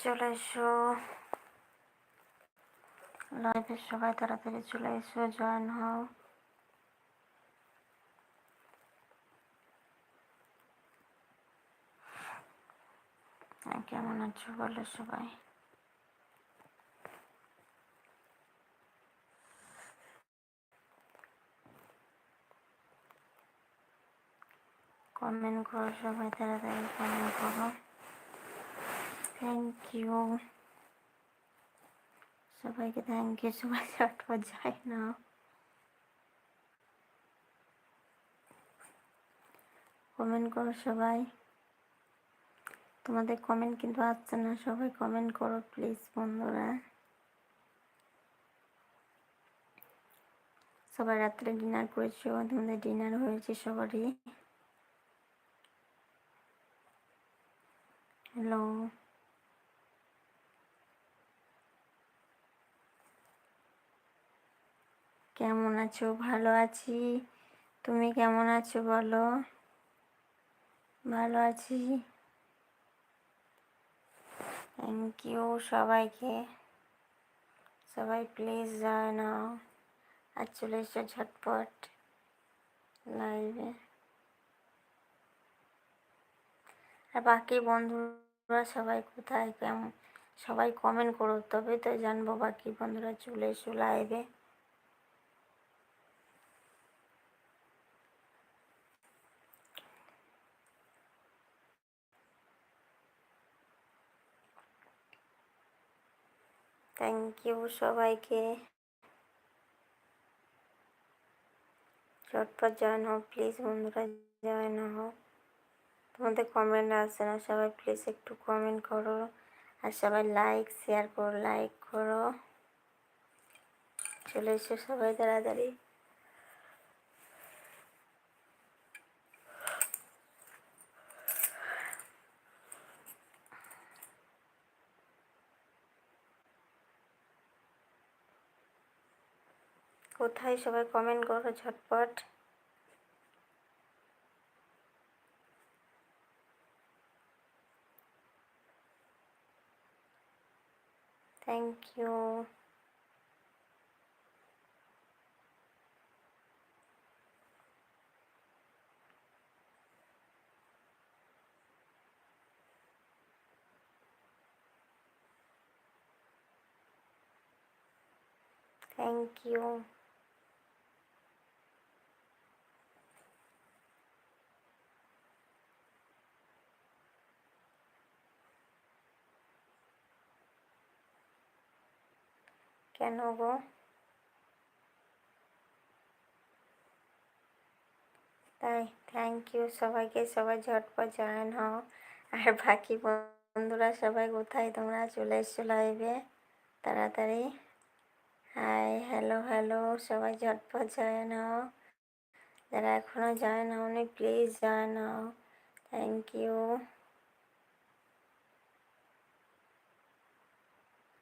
চলে এসো। লাইভে সবাই তাড়াতাড়ি চলে এসো জয়েন হও। কেমন আছো বলো সবাই। কমেন্ট করো সবাই, তাড়াতাড়ি কমেন্ট করো। থ্যাংক ইউ সবাইকে থ্যাংক ইউ সবাই চটপট যাই না। কমেন্ট করো সবাই। তোমাদের কমেন্ট কিন্তু আসছে না। সবাই কমেন্ট করো প্লিজ বন্ধুরা। সবাই রাত্রে ডিনার করেছ, তোমাদের ডিনার হয়েছে সবারই। হ্যালো কেমন আছো? ভালো আছি। তুমি কেমন আছো বলো? ভালো আছি। থ্যাংক ইউ সবাইকে। সবাই প্লিজ যায় নাও। আর চলে এসো ঝটপট লাইভে আর বাকি বন্ধুরা সবাই কোথায়? কেমন সবাই কমেন্ট করো। তবে তো জানব বাকি বন্ধুরা চলে এসো লাইভে থ্যাংক ইউ সবাইকে। চটপট জয়েন হও প্লিজ বন্ধুরা, জয়েন হও। তোমাদের কমেন্ট আসে না, সবাই প্লিজ একটু কমেন্ট করো। আর সবাই লাইক শেয়ার করো লাইক করো। চলে এসো সবাই তাড়াতাড়ি। কোথায়? সবাই কমেন্ট করো ঝটপট। থ্যাংক ইউ থ্যাংক ইউ কেন গো? তাই থ্যাংক ইউ সবাইকে, সবাই ঝটপট জয়েন হও। আর বাকি বন্ধুরা সবাই কোথায়? তোমরা চলে এসছো লাইভে তাড়াতাড়ি। হাই হ্যালো হ্যালো সবাই ঝটপট জয়েন হও। যারা এখনও জয়েন হওনি প্লিজ জয়েন হও। থ্যাংক ইউ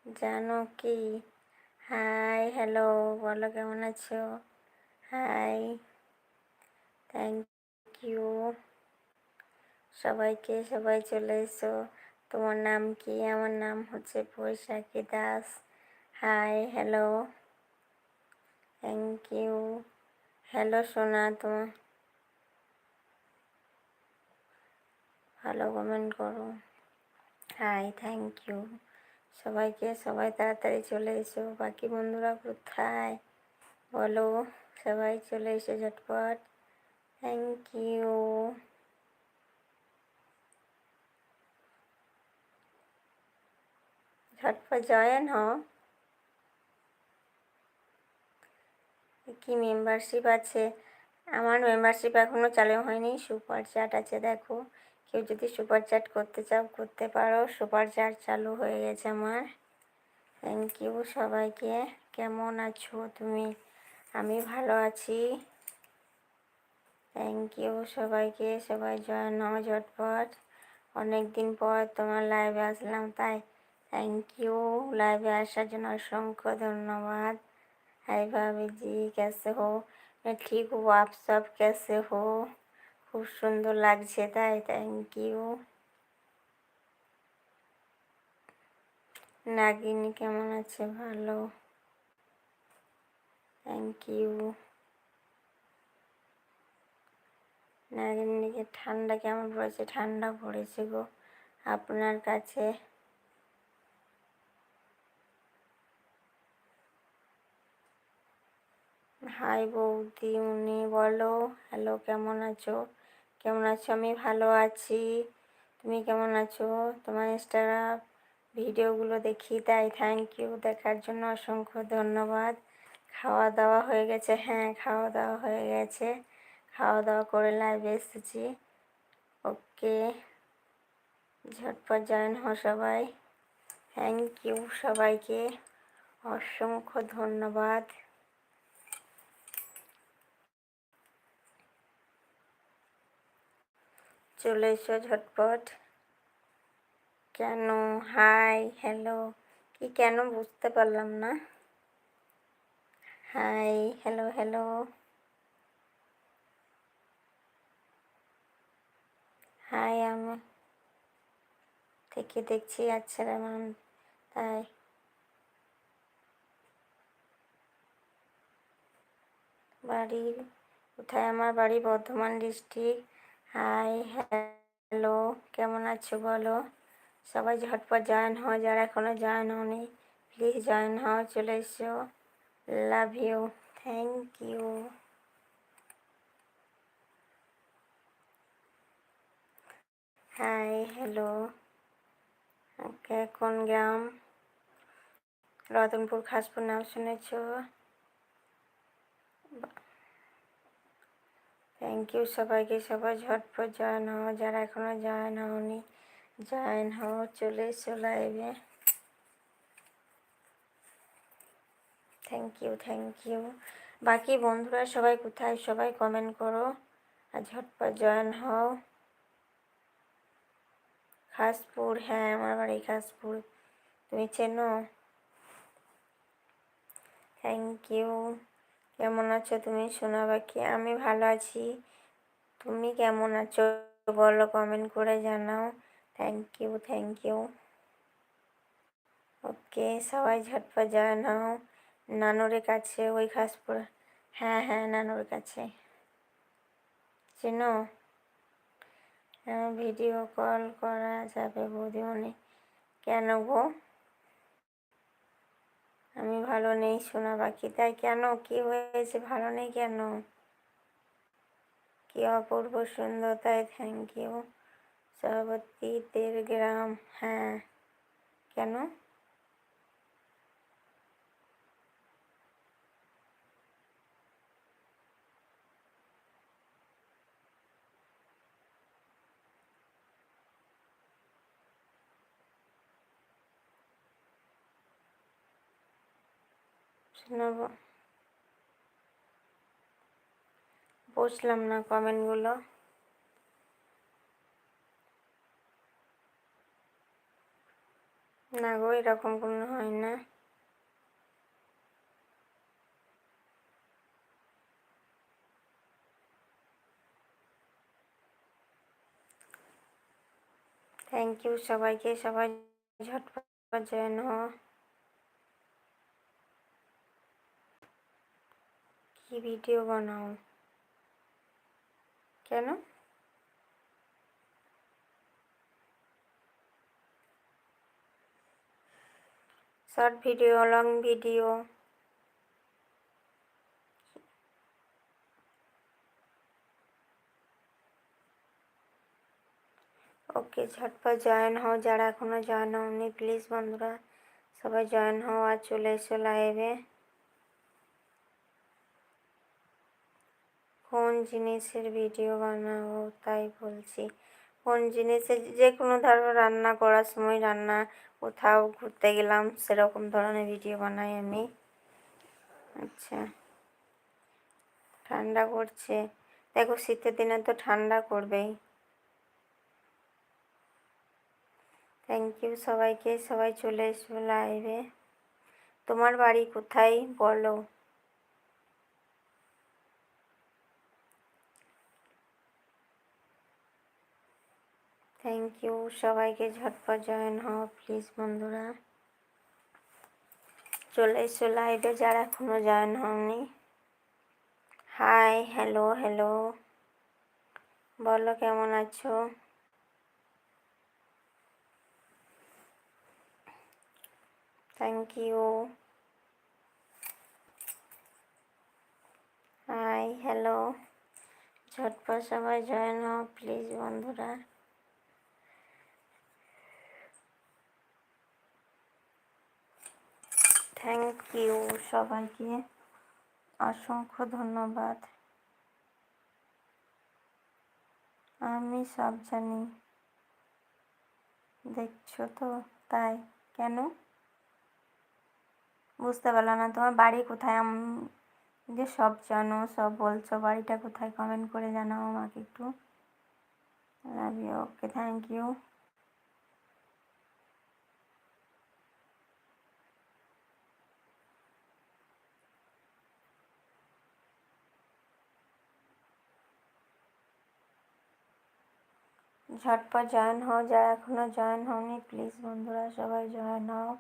জানো কি? হাই হ্যালো বলো, কেমন আছো? হাই থ্যাংক ইউ সবাইকে, সবাই চলে এসো। তোমার নাম কি? আমার নাম হচ্ছে Baishakhi Das. Hi hello thank you hello সোনা, তোমার ভালো কমেন্ট করো। হাই থ্যাংক ইউ সবাইকে সবাই তাড়াতাড়ি চলে এসো। বাকি বন্ধুরা কোথায়? বলো, সবাই চলে এসো ঝটপট। থ্যাংক ইউ ঝটপট জয়েন হ কি মেম্বারশিপ আছে? আমার মেম্বারশিপ এখনও চালু হয়নি সুপার চ্যাট আছে, দেখো। কেউ যদি সুপার চ্যাট করতে চাও করতে পারো সুপার চ্যাট চালু হয়ে গেছে আমার থ্যাংক ইউ সবাইকে কেমন আছো তুমি আমি ভালো আছি থ্যাংক ইউ সবাইকে সবাই জয়েন হও ঝটপট অনেক দিন পর তোমার লাইভে আসলাম তাই থ্যাংক ইউ লাইভে আসার জন্য অসংখ্য ধন্যবাদ হাই ভাবি জি कैसे हो मैं ठीक हूँ आप सब कैसे हो খুব সুন্দর লাগছে, তাই থ্যাংক ইউ নাগিনী কেমন আছে? ভালো। থ্যাংক ইউ নাগিনীকে ঠান্ডা কেমন পড়েছে? ঠান্ডা পড়েছে গো আপনার কাছে। হাই বৌদি, উনি বলো হ্যালো কেমন আছো? কেমন আছো? আমি ভালো আছি। তুমি কেমন আছো? তোমার ইনস্টাগ্রাম ভিডিওগুলো দেখি, তাই থ্যাংক ইউ দেখার জন্য অসংখ্য ধন্যবাদ। খাওয়া দাওয়া হয়ে গেছে। হ্যাঁ খাওয়া দাওয়া হয়ে গেছে। খাওয়া দাওয়া করে লাইভে এসেছি। ওকে ঝটপট জয়েন হো সবাই। থ্যাংক ইউ সবাইকে। অসংখ্য ধন্যবাদ। চলে এসো ঝটপট। কেন? হাই হ্যালো কি কেন বুঝতে পারলাম না। হাই হ্যালো হ্যালো হাই আমি থেকে দেখছি আচ্ছা এমন তাই। বাড়ি কোথায়? আমার বাড়ি বর্ধমান ডিস্ট্রিক্ট হাই হ্যালো কেমন আছো বলো? সবাই ঝটপট জয়েন হও, যারা এখনও জয়েন হওনি প্লিজ জয়েন হও, চলে এসো। Love you thank you hi hello okay কোন গ্রাম? রতনপুর, খাসপুর, নাম শুনেছ? থ্যাংক ইউ সবাইকে, সবাই ঝটপট জয়েন হও। যারা এখনও জয়েন হওনি জয়েন হও, চলে এসো লাইভে থ্যাংক ইউ থ্যাংক ইউ বাকি বন্ধুরা সবাই কোথায়? সবাই কমেন্ট করো আর ঝটপট জয়েন হও। খাসপুর হ্যাঁ আমার বাড়ি খাসপুর। তুমি চেনো? থ্যাংক ইউ কেমন আছো তুমি? শোনা বাকি আমি ভালো আছি। তুমি কেমন আছো? বলো কমেন্ট করে জানাও। Thank you thank you okay সবাই ঝটপট জানাও হও নানুরের কাছে, ওই খাসপুর। হ্যাঁ হ্যাঁ নানুর কাছে। চেনো? ভিডিও কল করা যাবে বৌদিমণি কেন গো? আমি ভালো নেই সোনা পাখি। তাই কেন? কি হয়েছে? ভালো নেই কেন? কি অপূর্ব সুন্দর, তাই থ্যাংক ইউ সভাপতিদের গ্রাম হ্যাঁ। কেন? শোনাবো। বুঝলাম না কমেন্টগুলো। না গো, এরকম কোনো হয় না। থ্যাংক ইউ সবাইকে, সবাই ঝটপট জয়েন কি ভিডিও বানাও? কেন? Short video, long video. Okay, ঝটপট জয়েন হও, যারা এখনও জয়েন হওনি, প্লিজ বন্ধুরা, সবাই জয়েন হও আর চলে এসো লাইভে। কোন জিনিসের ভিডিও বানাবো তাই বলছি। কোন জিনিসের যে কোনো ধরো রান্না করার সময় রান্না কোথাও ঘুরতে গেলাম, সেরকম ধরনের ভিডিও বানাই আমি। আচ্ছা। ঠান্ডা করছে দেখো শীতের দিনে তো ঠান্ডা করবেই। থ্যাংক ইউ সবাইকে। সবাই চলে এসো লাইভে তোমার বাড়ি কোথায় বলো? থ্যাংক ইউ সবাইকে ঝটপট জয়েন হও প্লিজ বন্ধুরা। চলে এসো লাইভে যারা এখনও জয়েন হওনি। হাই হ্যালো হ্যালো বলো, কেমন আছো? থ্যাংক ইউ হাই হ্যালো ঝটপট সবাই জয়েন হও প্লিজ বন্ধুরা। থ্যাংক ইউ সবাইকে। অসংখ্য ধন্যবাদ। আমি সব জানি। দেখছ তো? তাই। কেন? বুঝতে পারলাম না। তোমার বাড়ি কোথায়? আমি যে সব জানো, সব বলছো। বাড়িটা কোথায়? কমেন্ট করে জানাও আমাকে একটু। Love you okay thank you ঝটপট জয়েন হও, যারা এখনও জয়েন হওনি, প্লিজ বন্ধুরা সবাই জয়েন হও।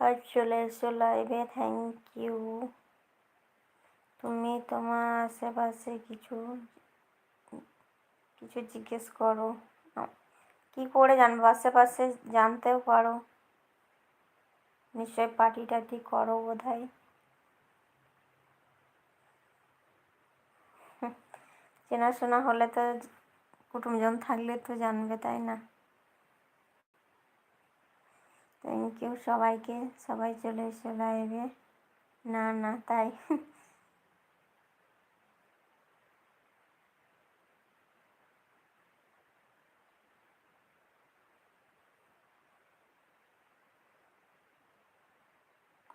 আর চলে এসো লাইভে থ্যাংক ইউ তুমি তোমার আশেপাশে কিছু কিছু জিজ্ঞেস করো। কি করে জানব? আশেপাশে জানতেও পারো। নিশ্চয় পার্টি টাটি করো বোধ হয় চেনাশোনা হলে তো কুটুমজন থাকলে তো জানবে, তাই না? থ্যাংক ইউ সবাইকে। সবাই চলে এসে লাইভে না না, তাই।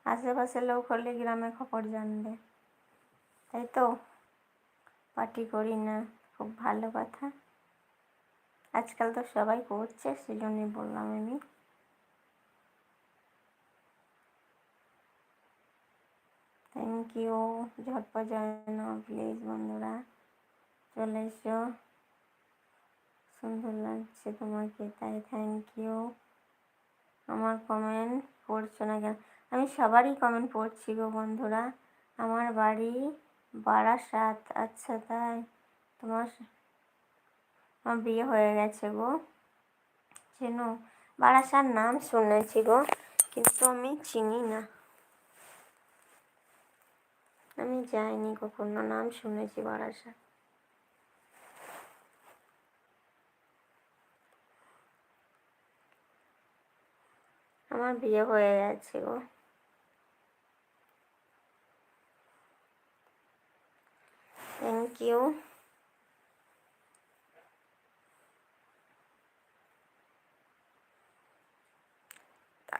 আশেপাশের লোক হলে গ্রামে খবর জানবে। তাই তো? পার্টি করি না। খুব ভালো কথা। আজকাল তো সবাই করছে সেই জন্যই বললাম আমি। থ্যাংক ইউ ঝটপট জয়েন প্লিজ বন্ধুরা। চলে এসো। সুন্দর লাগছে তোমাকে, তাই থ্যাংক ইউ আমার কমেন্ট পড়ছো না কেন? আমি সবারই কমেন্ট পড়ছি গো বন্ধুরা। আমার বাড়ি বারাসাত আচ্ছা তাই। তোমার আমার বিয়ে হয়ে গেছে গো। চেনো, বারাসার নাম শুনেছি গো, কিন্তু আমি চিনি না। আমি যাইনি কখনো, নাম শুনেছি বারাসাত আমার বিয়ে হয়ে গেছে গো। থ্যাংক ইউ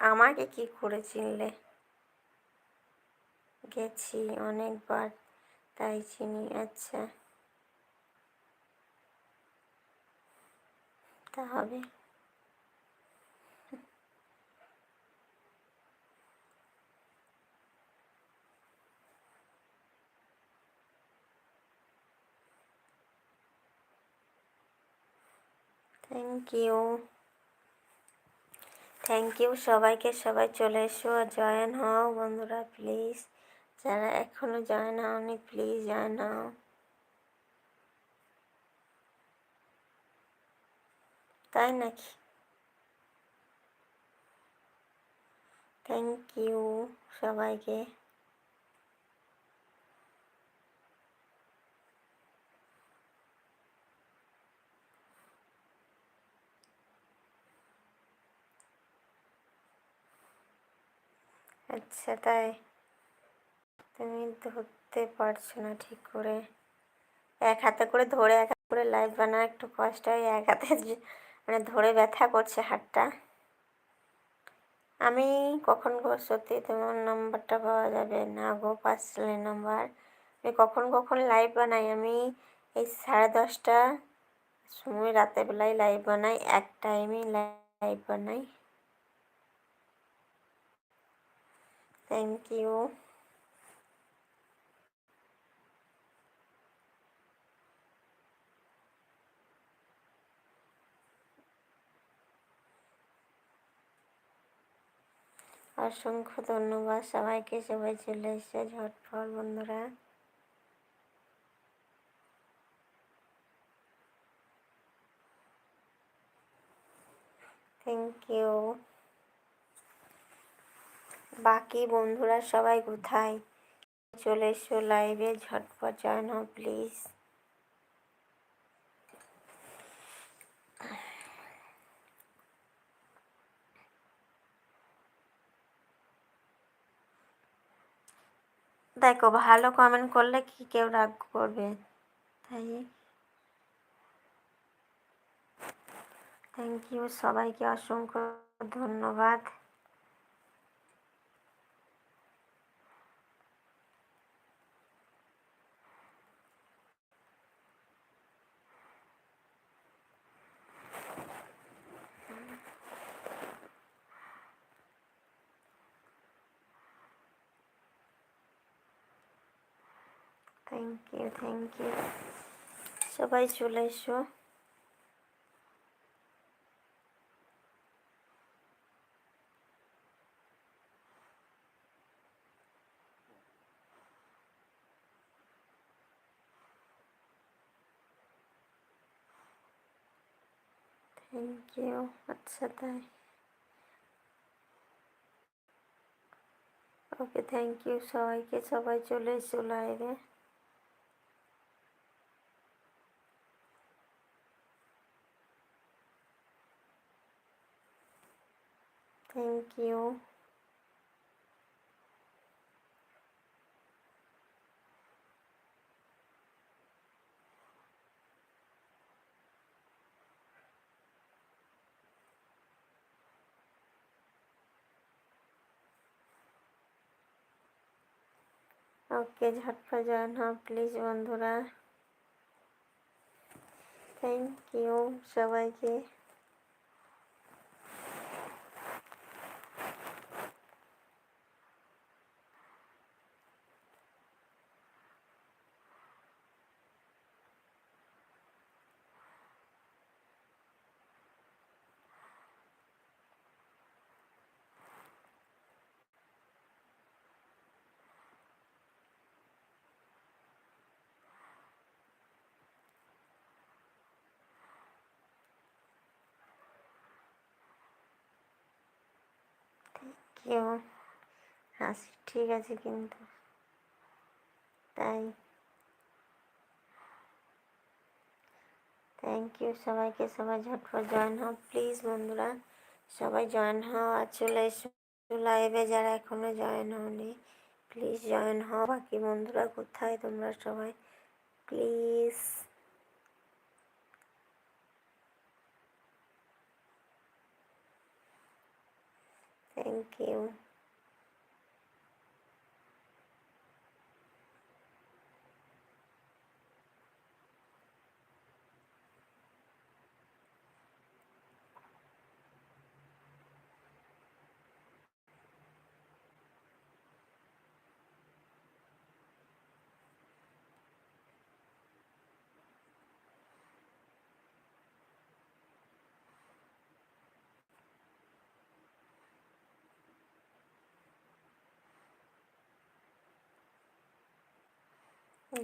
আমাকে কি করে চিনলে? গেছি অনেকবার তাই চিনি আচ্ছা। তা হবে। থ্যাংক ইউ থ্যাংক ইউ সবাইকে সবাই চলে এসো জয়েন হও বন্ধুরা প্লিজ যারা এখনও জয়েন হওনি প্লিজ জয়েন হও। তাই নাকি? থ্যাংক ইউ সবাইকে। আচ্ছা তাই। তুমি ধরতে পারছ না ঠিক করে। এক হাতে করে ধরে, এক হাতে করে লাইভ বানা একটু কষ্ট হয়। এক হাতে মানে ধরে ব্যথা করছে হাতটা। আমি কখন সত্যি তোমার নাম্বারটা পাওয়া যাবে? না গো পার্সোনালি নাম্বার আমি কখন কখন লাইভ বানাই? আমি এই সাড়ে দশটা সময় রাতেরবেলায় লাইভ বানাই, এক টাইমেই লাইভ বানাই। থ্যাংক ইউ অসংখ্য ধন্যবাদ সবাইকে সবাই চলে এসছে ঝটফট বন্ধুরা। থ্যাংক ইউ বাকি বন্ধুরা সবাই কোথায়? চলে এসো লাইভে ঝটপট হও প্লিজ দেখো, ভালো কমেন্ট করলে কি কেউ রাগ করবে? তাই? থ্যাংক ইউ সবাইকে অসংখ্য ধন্যবাদ। থ্যাংক ইউ থ্যাংক ইউ সবাই চলে এসো। থ্যাংক ইউ আচ্ছা তাই। ওকে থ্যাংক ইউ সবাইকে। সবাই চলে এসো লাইভে। থ্যাংক ইউ ওকে ঝটপট জয়েন হও প্লিজ বন্ধুরা থ্যাংক ইউ সবাইকে কেউ হাসি ঠিক আছে কিন্তু। তাই। থ্যাংক ইউ সবাইকে, সবাই ঝটপট জয়েন হও। প্লিজ বন্ধুরা, সবাই জয়েন হও। আর চলে এসো লাইভে যারা এখনও জয়েন হওনি প্লিজ জয়েন হও। বাকি বন্ধুরা কোথায় তোমরা সবাই প্লিজ থ্যাংক ইউ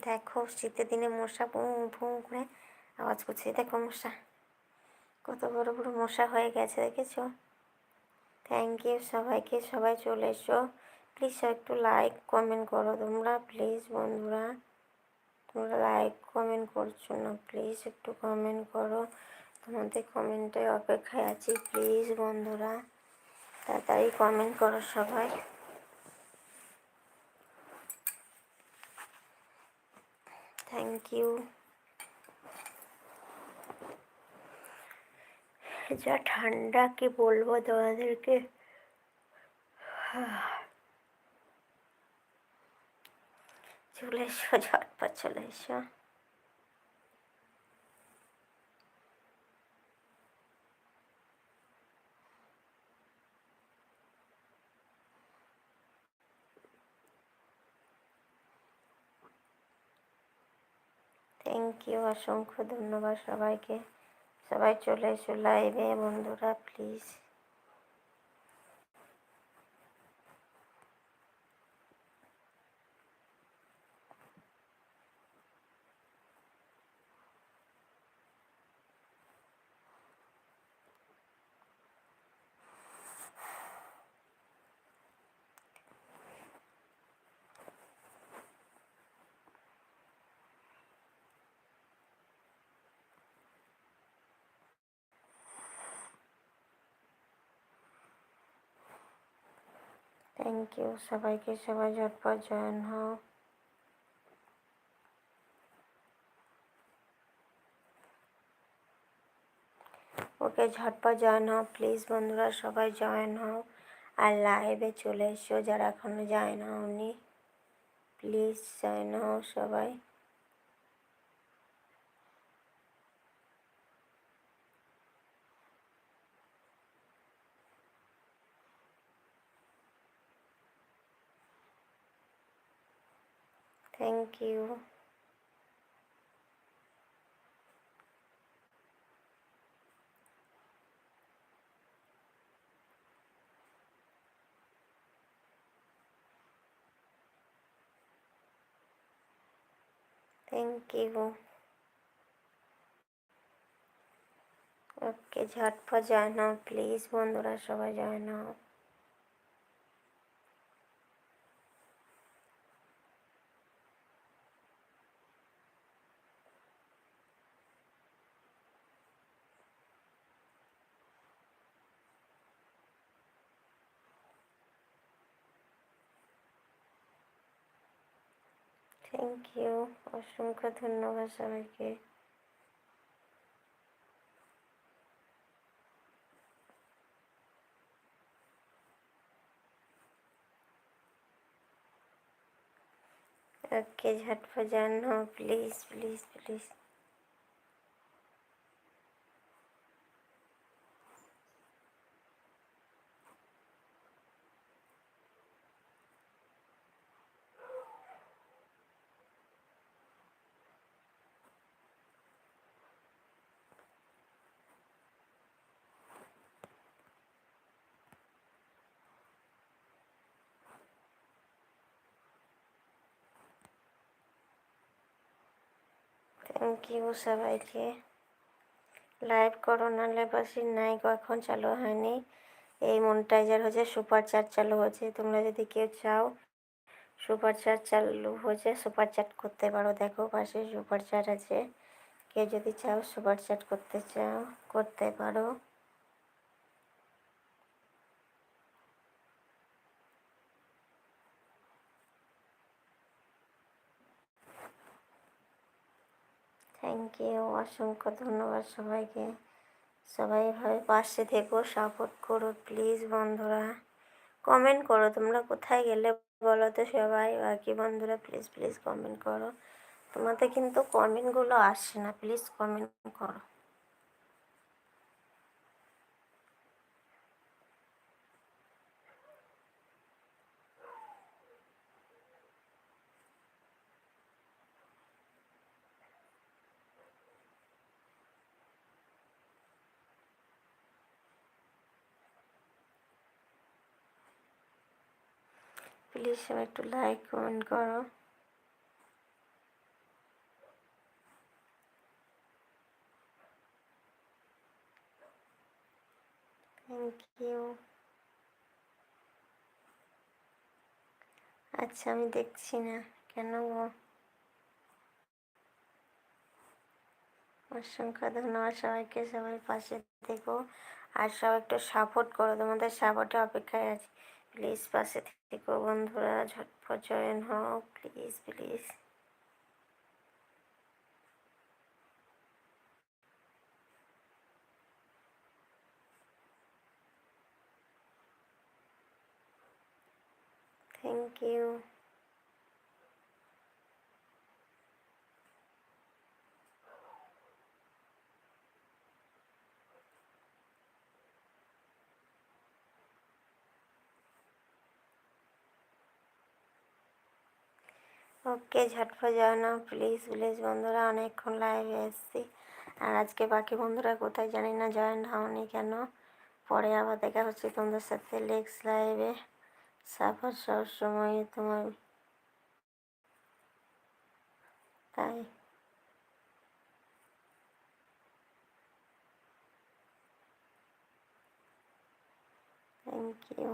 দেখো শীতের দিনে মশা ভুঁ ভুঁ করে আওয়াজ করছে। দেখো মশা, কত বড় বড় মশা হয়ে গেছে, দেখেছ? থ্যাংক ইউ সবাইকে, সবাই চলে এসো। প্লিজ একটু লাইক কমেন্ট করো তোমরা প্লিজ বন্ধুরা। তোমরা লাইক কমেন্ট করছ না প্লিজ একটু কমেন্ট করো। তোমাদের কমেন্টে অপেক্ষায় আছি প্লিজ বন্ধুরা। তাড়াতাড়ি কমেন্ট করো সবাই। থ্যাংক ইউ যা ঠান্ডা কি বলব তোমাদেরকে? চলে এসো ঝটপট চলে এসো। থ্যাংক ইউ অসংখ্য ধন্যবাদ সবাইকে। সবাই চলে এসো লাইভে বন্ধুরা প্লিজ থ্যাংক ইউ সবাইকে সবাই ঝটপট জয়েন হও। ওকে ঝটপট জয়েন হও। প্লিজ বন্ধুরা সবাই জয়েন হও। আর লাইভে চলে এসো যারা এখনও না হওনি। প্লিজ জয়েন হও সবাই। Thank you thank you okay ঝটপট জয়েন হও প্লিজ বন্ধুরা সবাই জয়েন হও থ্যাংক ইউ অসংখ্য ধন্যবাদ সবাইকে ओके झटपट जान हो please please please thank you সবাইকে লাইভ করোনা লেবাসি নাই এখন চালু হয়নি। এই মনিটাইজার হচ্ছে সুপার চার্ট চালু হয়েছে তোমরা যদি কেউ চাও সুপার চার্ট চালু হয়েছে সুপার চার্ট করতে পারো। দেখো, পাশে সুপার চার্ট আছে। কেউ যদি চাও সুপার চার্ট করতে চাও, করতে পারো। থ্যাংক ইউ অসংখ্য ধন্যবাদ সবাইকে। সবাই এভাবে পাশে থেকো সাপোর্ট করো প্লিজ বন্ধুরা। কমেন্ট করো, তোমরা কোথায় গেলে বলো তো সবাই। বাকি বন্ধুরা প্লিজ প্লিজ কমেন্ট করো। তোমাদের কিন্তু কমেন্টগুলো আসছে না প্লিজ কমেন্ট করো। প্লিজ সবাই একটু লাইক কমেন্ট করো। থ্যাংক ইউ আচ্ছা আমি দেখছি না। কেন গো? অসংখ্য ধন্যবাদ সবাইকে। সবাই পাশে থেকো। আর সবাই একটু সাপোর্ট করো। তোমাদের সাপোর্টে অপেক্ষায় আছি। প্লিজ পাশে থেকো বন্ধুরা ঝটপট জয়েন হও please please. Thank you okay, ঝটপট যাও না প্লিজ প্লিজ বন্ধুরা, অনেকক্ষণ লাইভে এসেছি। আর আজকে বাকি বন্ধুরা কোথায় জানি না জয়েন হওনি কেন? পরে আবার দেখা হচ্ছে তোমাদের সাথে লেক্স লাইভে সাফার সব সময় তোমার তাই। থ্যাংক ইউ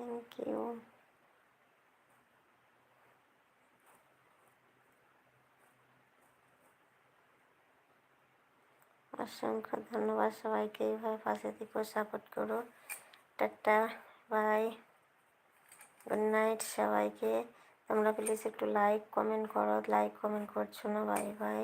থ্যাংক ইউ অসংখ্য ধন্যবাদ সবাইকে। এইভাবে পাশে থেকেও সাপোর্ট করো। টাটা বাই গুড নাইট সবাইকে। তোমরা প্লিজ একটু লাইক কমেন্ট করো। লাইক কমেন্ট করছ না। Bye bye